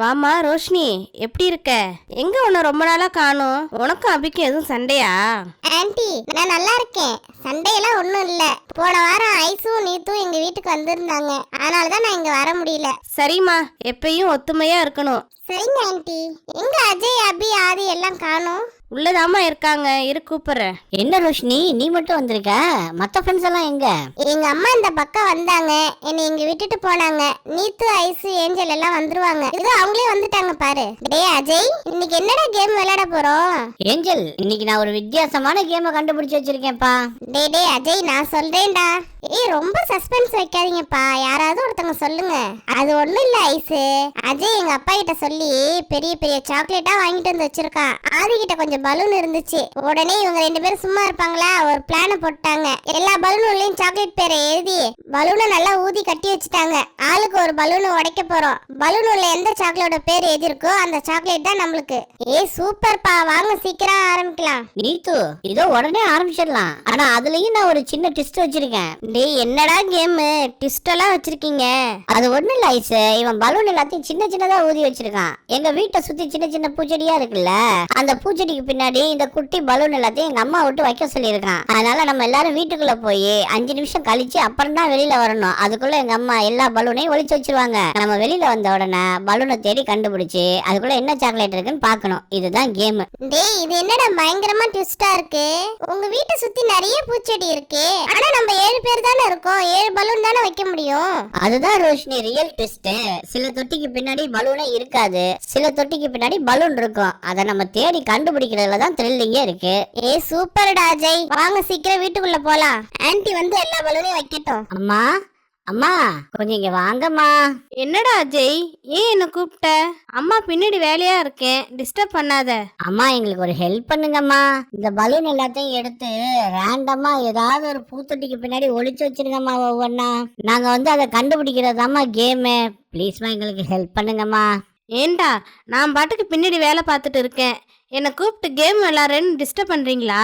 வாமா ரோஷினி எப்படி இருக்க? எங்க உன்னை ரொம்ப நாளா காணோம். உனக்கும் அபிக்கும் எதுவும் சண்டையா? ஆன்ட்டி நான் நல்லா இருக்கேன். சண்டையெல்லாம் ஒன்றும் இல்லை. போன வாரம் ஐஸும் நீத்தும் எங்கள் வீட்டுக்கு வந்திருந்தாங்க. அதனால தான் நான் இங்கே வர முடியல. சரிம்மா எப்பயும் ஒத்துமையா இருக்கணும். சரிங்க ஆன்ட்டி எங்க அஜய் அபி ஆதி எல்லாம் காணோம்? உள்ளதாம்மா இருக்காங்க. இரு கூப்பிடுறேன். என்ன ரோஷினி? நீ மட்டும் வந்திருக்க? மத்த ஃப்ரெண்ட்ஸ் எல்லாம் எங்க? எங்க அம்மா இந்த பக்கம் வந்தாங்க. என்னை இங்க விட்டுட்டு போனாங்க. நீத்து ஐஸ் ஏஞ்சல் எல்லாம் வந்துருவாங்க. இது அவங்களே வந்துட்டாங்க பாரு. டேய் அஜய் இன்னைக்கு என்னடா கேம் விளையாட போறோம்? ஏஞ்சல் இன்னைக்கு நான் ஒரு வித்தியாசமான கேமை கண்டுபிடிச்சு வச்சிருக்கேன்ப்பா. டேய் டேய் அஜய் நான் சொல்றேன்டா. ஏய் ரொம்ப சஸ்பென்ஸ் வைக்காதீங்கப்பா. யாராவது ஒருத்தவங்க சொல்லுங்க. அது ஒண்ணும் இல்ல ஐஸ் அஜய் எங்க அப்பா கிட்ட சொல்லி பெரிய பெரிய சாக்லேட்டா வாங்கிட்டு வந்து வச்சிருக்கான் ஆதி கிட்ட கொஞ்சம் பலூன் இருந்துச்சு. உடனே இவங்க ரெண்டு பேரும் சும்மா இருப்பாங்களா? ஒரு பிளான போட்டாங்க. எல்லா பலூன்லயும் சாக்லேட் பேரை எழுதி பலூனை நல்லா ஊதி கட்டி வச்சுட்டாங்க. ஆளுக்கு ஒரு பலூனை உடைக்க போறோம். பலூன் உள்ள எந்த சாக்லேட்டோட பேர் எது இருக்கோ அந்த சாக்லேட் தான் நம்மளுக்கு. ஏய் சூப்பர்ப்பா வாங்க சீக்கிரம் ஆரம்பிக்கலாம். நீத்து இதோ உடனே ஆரம்பிச்சிடலாம். ஆனா அதுலயும் நான் ஒரு சின்ன ட்விஸ்ட் வச்சிருக்கேன். டேய் என்னடா கேம்? ட்விஸ்ட் எல்லாம் வச்சிருக்கீங்க. அது ஒண்ணும் இல்ல ஐஸ் இவன் பலூன் எல்லாத்தையும் சின்ன சின்னதா ஊதி வச்சிருக்கான். எங்க வீட்டை சுத்தி சின்ன சின்ன பூச்செடியா இருக்குல்ல? அந்த பூச்செடிக்கு பின்னாடி இந்த குட்டி பலூன் எல்லாத்தையும் எங்க அம்மா விட்டு வைக்க சொல்லியிருக்கான். அதனால நம்ம எல்லாரும் வீட்டுக்குள்ள போய் அஞ்சு நிமிஷம் கழிச்சு அப்புறம் தான் வெளியில வரணும். அதுக்குள்ள எங்க அம்மா எல்லா பலூனையும் ஒழிச்சு வச்சிருவாங்க. நம்ம வெளியில வந்த உடனே பலூனை தேடி கண்டுபிடிச்சு அதுக்குள்ள என்ன சாக்லேட் இருக்குன்னு பாக்கணும் இதுதான் கேம். டேய் இது என்னடா பயங்கரமா ட்விஸ்டா இருக்கு? உங்க வீட்டை சுத்தி நிறைய பூச்செடி இருக்கு. ஆனா நம்ம ஏழு பேர் தானே இருக்கோம்? ஏழு பலூன் தானே வைக்க முடியும்? அதுதான் ரோஷினி ரியல் ட்விஸ்ட் சில தொட்டிக்கு பின்னாடி பலூனே இருக்காது. சில தொட்டிக்கு பின்னாடி பலூன் இருக்கும். அதை நம்ம தேடி கண்டுபிடிக்கிறதுல தான் த்ரில்லிங்கே இருக்கு. ஏ சூப்பர்டா அஜய் வாங்க சீக்கிரம் வீட்டுக்குள்ள போலாம். ஆன்ட்டி வந்து எல்லா பலூனையும் வைக்கட்டும். அம்மா அம்மா கொஞ்சம் இங்க வாங்கம்மா. என்னடா அஜய் ஏன் என்ன கூப்பிட்ட அம்மா பின்னாடி வேலையா இருக்கேன் டிஸ்டர்ப் பண்ணாத. அம்மா எங்களுக்கு ஒரு ஹெல்ப் பண்ணுங்கம்மா. இந்த பலூன் எல்லாத்தையும் எடுத்து ரேண்டமா ஏதாவது ஒரு பூத்தொட்டிக்கு பின்னாடி ஒளிச்சு வச்சிருங்கம்மா ஒவ்வொன்னா. நாங்க வந்து அதை கண்டுபிடிக்கிறதாம்மா கேமு ப்ளீஸ்மா எங்களுக்கு ஹெல்ப் பண்ணுங்கம்மா. ஏன்டா நான் பாட்டுக்கு பின்னாடி வேலை பார்த்துட்டு இருக்கேன். என்னை கூப்பிட்டு கேம் விளாட்றேன்னு டிஸ்டர்ப் பண்ணுறீங்களா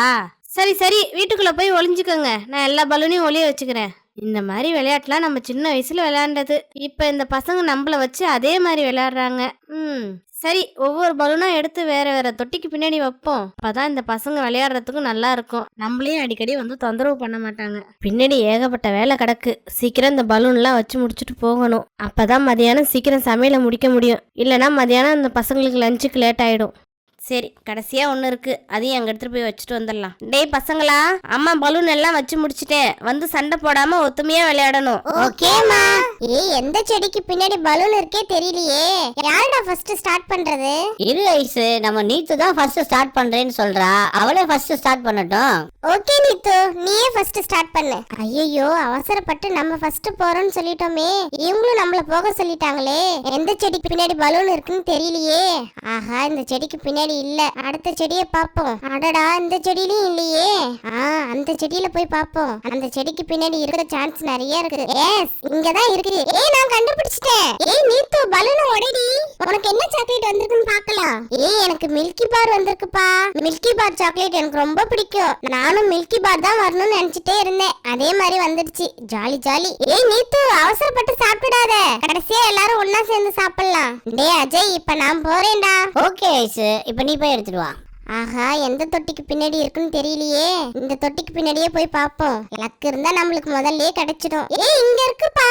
சரி சரி வீட்டுக்குள்ளே போய் ஒளிஞ்சுக்கோங்க. நான் எல்லா பலூனையும் ஒளிய வச்சுக்கிறேன். இந்த மாதிரி விளையாட்டுலாம் நம்ம சின்ன வயசில் விளையாண்டது. இப்போ இந்த பசங்க நம்மள வச்சு அதே மாதிரி விளையாடுறாங்க. ம். சரி ஒவ்வொரு பலூனாக எடுத்து வேற வேற தொட்டிக்கு பின்னாடி வைப்போம். அப்பதான் இந்த பசங்க விளையாடுறதுக்கும் நல்லா இருக்கும். நம்மளையும் அடிக்கடி வந்து தொந்தரவு பண்ண மாட்டாங்க. பின்னாடி ஏகப்பட்ட வேலை கிடக்கு. சீக்கிரம் இந்த பலூன்லாம் வச்சு முடிச்சுட்டு போகணும். அப்பதான் மதியானம் சீக்கிரம் சமையலை முடிக்க முடியும். இல்லைன்னா மதியானம் இந்த பசங்களுக்கு லஞ்சுக்கு லேட் ஆயிடும். சரி கடைசியா ஒன்று இருக்கு. அதையும் அங்கே எடுத்துட்டு போய் வச்சுட்டு வந்துடலாம். டேய் பசங்களா அம்மா பலூன் எல்லாம் வச்சு முடிச்சிட்டேன். வந்து சண்டை போடாம ஒத்துமையா விளையாடணும். ஓகேமா ஏய் எந்த செடிக்கு பின்னாடி பலூன் இருக்கே தெரியலையே. யாருடா ஃபர்ஸ்ட் ஸ்டார்ட் பண்றது? இரு ஐசு. நம்ம நீத்து தான் ஃபர்ஸ்ட் ஸ்டார்ட் பண்றேன்னு சொல்றா. அவளே ஃபர்ஸ்ட் ஸ்டார்ட் பண்ணட்டும். ஓகே நீத்து. நீயே ஃபர்ஸ்ட் ஸ்டார்ட் பண்ணு. ஐயோ அவசரப்பட்டு நம்ம ஃபர்ஸ்ட் போறோம்னு சொல்லிட்டோமே. இவங்களும் நம்மள போக சொல்லிட்டாங்களே. எந்த செடிக்கு பின்னாடி பலூன் இருக்குன்னு தெரியலையே. ஆஹா இந்த செடிக்கு பின்னாடி இல்ல. அடுத்த செடியை பாப்போம் அடடா இந்த செடியிலயும் இல்லையே. ஆ அந்த செடியில போய் பாப்போம் அந்த செடிக்கு பின்னாடி இருக்கிற சான்ஸ் நிறைய இருக்கு எஸ் இங்கதான் இருக்கு ஏய் நான் கண்டுபிடிச்சிட்டேன். ஏய் நீத்து பலூன் உடைடி உனக்கு என்ன சாக்லேட் வந்திருக்குன்னு பார்க்கலாம். ஏய் எனக்கு மில்கி பார் வந்திருக்குப்பா. மில்கி பார் சாக்லேட் எனக்கு ரொம்ப பிடிக்கும். நானும் மில்கி பார் தான் வரணும்னு நினைச்சிட்டே இருந்தேன். அதே மாதிரி வந்துடுச்சு. Jolly jolly. ஏய் நீத்து அவசரப்பட்டு சாப்பிடாத. கடைசியா எல்லாரும் ஒன்னா சேர்ந்து சாப்பிடலாம். டேய் அஜய் இப்ப நான் போறேன்டா. ஓகே ஐசு பண்ணி போய் எடுத்துடுவா. ஆஹா எந்த தொட்டிக்கு பின்னாடி இருக்குன்னு தெரியலையே. இந்த தொட்டிக்கு பின்னாடியே போய் பாப்போம் லக்கு இருந்தா நம்மளுக்கு முதல்லயே கிடைச்சிடும். ஏய் இங்க இருக்குப்பா.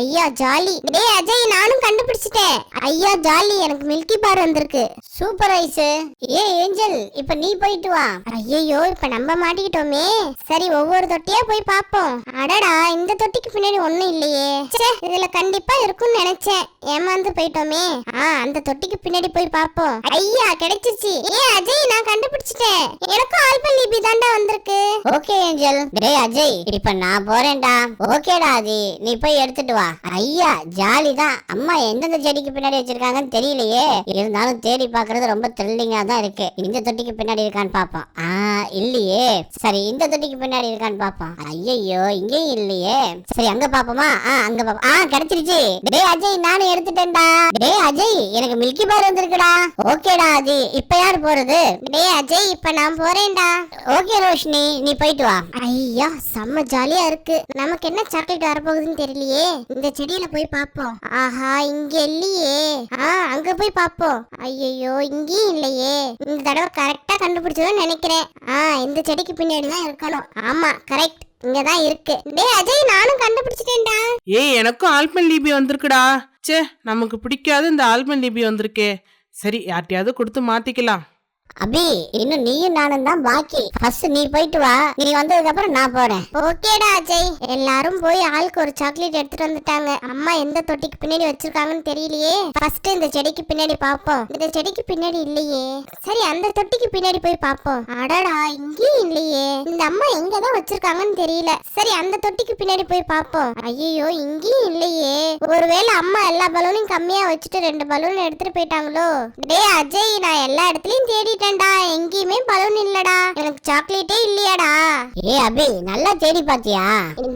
ஐயா ஜாலி. டேய் அஜய் நானும் கண்டுபிடிச்சிட்டேன். ஐயா ஜாலி எனக்கு மில்கி பார் வந்திருக்கு. Super ice. ஏ ஏஞ்சல் இப்போ நீ போயிட்டு வா. ஐயோ இப்ப நம்ம மாட்டிக்கிட்டோமே. சரி ஒவ்வொரு தொட்டியா போய் பாப்போம் அடடா இந்த தொட்டிக்கு பின்னாடி ஒண்ணும் இல்லையே. இதுல கண்டிப்பா இருக்கும்னு நினைச்சேன். ஏமாந்து போயிட்டோமே. ஆ அந்த தொட்டிக்கு பின்னாடி போய் பாப்போம் ஐயா கிடைச்சிருச்சு. ஏ அஜய் நான் கண்டுபிடிச்சிட்டேன். எனக்கும் ஆல்பல் லிபி தாண்டா வந்திருக்கு. Okay angel. டேய் அஜய் இப்ப நான் போறேன்டா. ஓகேடா ஆதி நீ போய் எடுத்துட்டு வா. ஐயா ஜாலி தான். அம்மா எந்தெந்த செடிக்கு பின்னாடி வச்சிருக்காங்கன்னு தெரியலையே. இருந்தாலும் தேடி பாக்குறது ரொம்ப த்ரில்லிங்கா தான் இருக்கு. இந்த தொட்டிக்கு பின்னாடி இருக்கான்னு பாப்போம் ஆ. இல்லையே. சரி இந்த தொட்டிக்கு பின்னாடி இருக்கான்னு பாப்போம். ஐயையோ இங்கேயும் இல்லையே. சரி அங்க பாப்போமா? ஆ அங்க பாப்போம். ஆ கிடைச்சிருச்சு. டே அஜய் நானும் எடுத்துட்டேன்டா. டே அஜய் எனக்கு மில்கி பார் வந்திருக்குடா. ஓகேடா அஜய் இப்ப யார் போறது? டே அஜய் இப்ப நான் போறேன்டா. ஓகே ரோஷினி நீ போயிட்டு வா. ஐயா செம்ம ஜாலியா இருக்கு. நமக்கு என்ன சாக்லேட் வரப்போகுதுன்னு தெரியலையே. இந்த செடியில போய் பாப்போம். ஆஹா இங்க இல்லையே. ஆ அங்க போய் பாப்போம். ஐயோ இங்கேயும் இல்லையே. இந்த தடவை கரெக்டா கண்டுபிடிச்சதுன்னு நினைக்கிறேன். ஆ இந்த செடிக்கு பின்னாடி தான் இருக்கணும். ஆமா கரெக்ட் இங்கதான் இருக்கு. டேய் அஜய் நானும் கண்டுபிடிச்சிட்டேன்டா. ஏய் எனக்கும் ஆல்பன் லிபி வந்திருக்குடா. ச்சே நமக்கு பிடிக்காத இந்த ஆல்பன் லிபி வந்திருக்கே. சரி யார்ட்டையாவது கொடுத்து மாத்திக்கலாம். அபி இன்னும் நீயும் நானும் தான் பாக்கி. ஃபர்ஸ்ட் நீ போயிட்டு வா. நீ வந்ததுக்கு அப்புறம் நான் போறேன். ஓகேடா அஜய். எல்லாரும் போய் ஆளுக்கு ஒரு சாக்லேட் எடுத்துட்டு வந்துட்டாங்க. அம்மா எந்த தொட்டிக்கு பின்னாடி வச்சிருக்காங்கன்னு தெரியலையே. ஃபர்ஸ்ட் இந்த செடிக்கு பின்னாடி பாப்போம். இந்த செடிக்கு பின்னாடி இல்லையே. சரி அந்த தொட்டிக்கு பின்னாடி போய் பாப்போம். அடடா இங்கேயும் இல்லையே. இந்த அம்மா எங்க தான் வச்சிருக்காங்கன்னு தெரியல. சரி அந்த தொட்டிக்கு பின்னாடி போய் பாப்போம். ஐயோ இங்கேயும் இல்லையே. ஒருவேளை அம்மா எல்லா பலூனையும் கம்மியா வச்சுட்டு ரெண்டு பலூன் எடுத்துட்டு போயிட்டாங்களோ? டேய் அஜய் நான் எல்லா இடத்துலயும் தேடி தேடிட்டேன்டா எங்கேயுமே பலூன் இல்லடா. எனக்கு சாக்லேட்டே இல்லையாடா. ஏ அபி நல்லா தேடி பாத்தியா?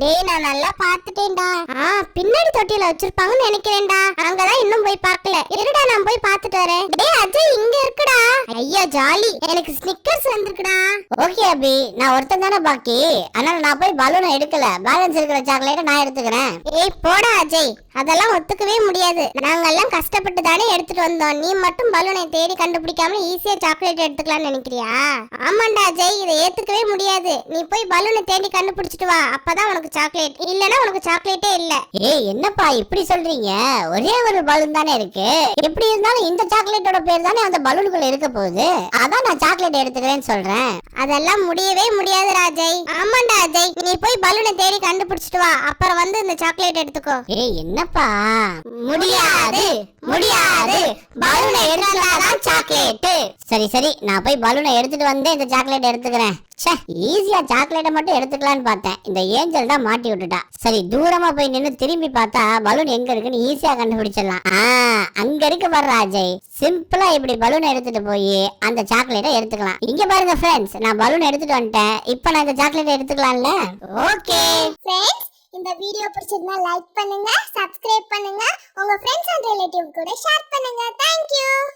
டேய் நான் நல்லா பாத்துட்டேன்டா ஆ பின்னாடி தொட்டியில வச்சிருப்பாங்கன்னு நினைக்கிறேன்டா. அங்கதான் இன்னும் போய் பார்க்கல. இருடா நான் போய் பார்த்துட்டு வரேன். டேய் அஜய் இங்க இருக்குடா. ஐயா ஜாலி. எனக்கு ஸ்னிக்கர்ஸ் வந்திருக்குடா. ஓகே அபி. நான் ஒருத்தன் தானே பாக்கி. அதனால நான் போய் பலூனை எடுக்கல. பேலன்ஸ் இருக்கிற சாக்லேட்டை நான் எடுத்துக்கிறேன். ஏய் போடா அஜய். அதெல்லாம் ஒத்துக்கவே முடியாது. நாங்கெல்லாம் கஷ்டப்பட்டு தானே எடுத்துட்டு வந்தோம். நீ மட்டும் பலூனை தேடி கண்டுபிடிக்காம ஈஸியா சாக்லேட் எடுத்துக்கலாம்னு நினைக்கிறியா? ஆமாண்டா அஜய் இதை ஏத்துக்கவே முடியாது. நீ போய் பலூனை தேடி கண்டுபிடிச்சிட்டு வா. அப்பதான் உனக்கு சாக்லேட் இல்லனா உனக்கு சாக்லேட்டே இல்ல. ஏய் என்னப்பா இப்படி சொல்றீங்க? ஒரே ஒரு பலூன் தானே இருக்கு. எப்படி இருந்தாலும் இந்த சாக்லேட்டோட பேர் தானே அந்த பலூனுக்குள்ள இருக்க போகுது. அதான் நான் சாக்லேட் எடுத்துக்கிறேன்னு சொல்றேன். அதெல்லாம் முடியவே முடியாது ராஜய் ஆமாண்டா அஜய் நீ போய் பலூனை தேடி கண்டுபிடிச்சிட்டு வா. அப்புறம் வந்து இந்த சாக்லேட் எடுத்துக்கோ. ஏய் என்னப்பா? முடியாது. முடியாது. பலூனை எடுத்தாதான் சாக்லேட் சரி சரி நான் போய் பலூனை எடுத்துட்டு வந்து இந்த சாக்லேட் எடுத்துக்கிறேன். ச்சே ஈஸியா சாக்லேட்டை மட்டும் எடுத்துக்கலாம்னு பார்த்தேன். இந்த ஏஞ்சல் தான் மாட்டி விட்டுட்டா. சரி தூரமா போய் நின்னு திரும்பி பார்த்தா பலூன் எங்க இருக்குன்னு ஈஸியா கண்டுபிடிச்சிடலாம். ஆ அங்க இருக்கு பாரு ராஜய் சிம்பிளா இப்படி பலூன் எடுத்துட்டு போய் அந்த சாக்லேட்டை எடுத்துக்கலாம். இங்க பாருங்க ஃப்ரெண்ட்ஸ் நான் பலூன் எடுத்துட்டு வந்துட்டேன். இப்போ நான் இந்த சாக்லேட்டை எடுத்துக்கலாம்ல? ஓகே ஃப்ரெண்ட்ஸ் இந்த வீடியோ பிடிச்சிருந்தா லைக் பண்ணுங்க சப்ஸ்கிரைப் பண்ணுங்க உங்க ஃப்ரெண்ட்ஸ் அண்ட் ரிலேட்டிவ் கூட ஷேர் பண்ணுங்க. Thank you